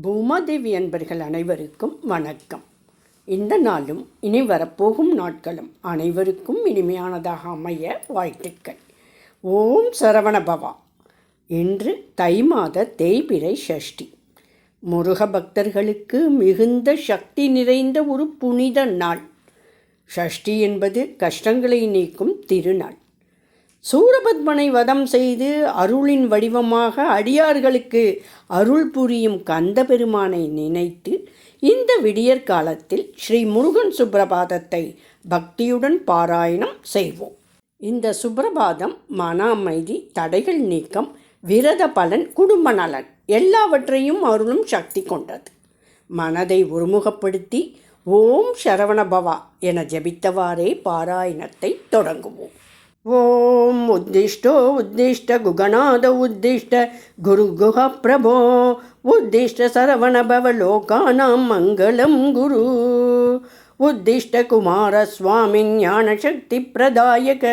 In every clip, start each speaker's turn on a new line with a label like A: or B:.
A: பூமாதேவி அன்பர்கள் அனைவருக்கும் வணக்கம். இந்த நாளும் இனி வரப்போகும் நாட்களும் அனைவருக்கும் இனிமையானதாக அமைய வாழ்த்துக்கள். ஓம் சரவண பவா. இன்று தை மாத தேய்பிறை ஷஷ்டி. முருக பக்தர்களுக்கு மிகுந்த சக்தி நிறைந்த ஒரு புனித நாள். ஷஷ்டி என்பது கஷ்டங்களை நீக்கும் திருநாள். சூரபத்மனை வதம் செய்து அருளின் வடிவமாக அடியார்களுக்கு அருள் புரியும் கந்த பெருமானை நினைத்து இந்த விடியற் காலத்தில் ஸ்ரீ முருகன் சுப்பிரபாதத்தை பக்தியுடன் பாராயணம் செய்வோம். இந்த சுப்பிரபாதம் மன அமைதி தடைகள் நீக்கம் விரத பலன் குடும்ப நலன் எல்லாவற்றையும் அருளும் சக்தி கொண்டது. மனதை ஒருமுகப்படுத்தி ஓம் சரவணபவா என ஜபித்தவாறே பாராயணத்தை தொடங்குவோம். ஓம் உத்திஷ்டோ உத்திஷ்ட குகநாத உத்திஷ்ட குருகுஹ பிரபோ. உத்திஷ்ட சரவணபவ லோகானாம் மங்களம் குரு. உத்திஷ்ட குமாரஸ்வாமி ஞானசக்தி பிரதாயக.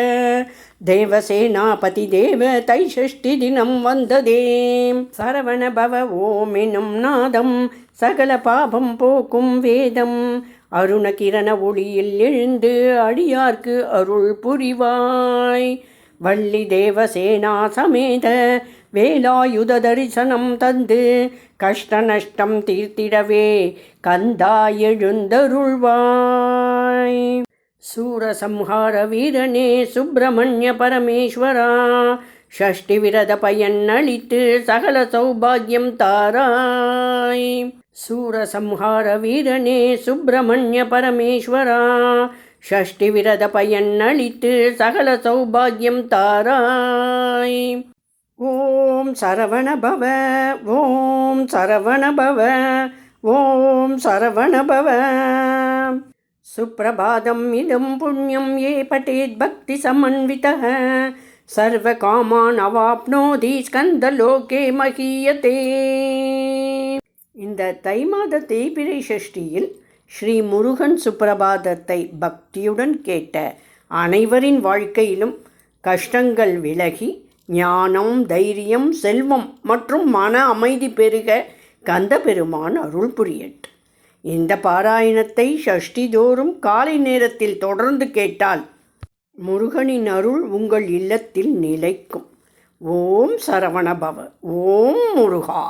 A: தேவசேனாபதி தேவ தைஷஷ்டி தினம் வந்ததே. சரவணபவ ஓமினும் நாதம் சகல பாபம் போக்கும் வேதம். அருணகிரண ஒளியில் எழுந்து அடியார்க்கு அருள் புரிவாய். வள்ளி தேவசேனா சமேத வேலாயுத தரிசனம் தந்து கஷ்ட நஷ்டம் தீர்த்திடவே கந்தா எழுந்தருள்வாய். சூரசம்ஹார வீரனே சுப்பிரமணிய பரமேஸ்வரா ஷஷ்டி விரத பயன் அளித்து சகல சௌபாகியம் தாராய். சூரசம்ஹார வீரனே சுப்பிரமணிய பரமேஸ்வரா ஷஷ்டி விரத பயன் அளித்து சகல சௌபாகியம் தாராய் ஓம் சரவண பவ ஓம் சரவண பவ ஓம் சரவண பவ सुप्रभातम् इदं पुण्यं ये पठेत् भक्तिसमन्वितः सर्वकामान् अवाप्नोति स्कन्दलोके महीयते இந்த தை மாத தேய்பிரை சஷ்டியில் ஸ்ரீ முருகன் சுப்பிரபாதத்தை பக்தியுடன் கேட்ட அனைவரின் வாழ்க்கையிலும் கஷ்டங்கள் விலகி ஞானம் தைரியம் செல்வம் மற்றும் மன அமைதி பெருக கந்த பெருமான் அருள் புரியட். இந்த பாராயணத்தை ஷஷ்டி தோறும் காலை நேரத்தில் தொடர்ந்து கேட்டால் முருகனின் அருள் உங்கள் இல்லத்தில் நிலைக்கும். ஓம் சரவணபவ ஓம் முருகா.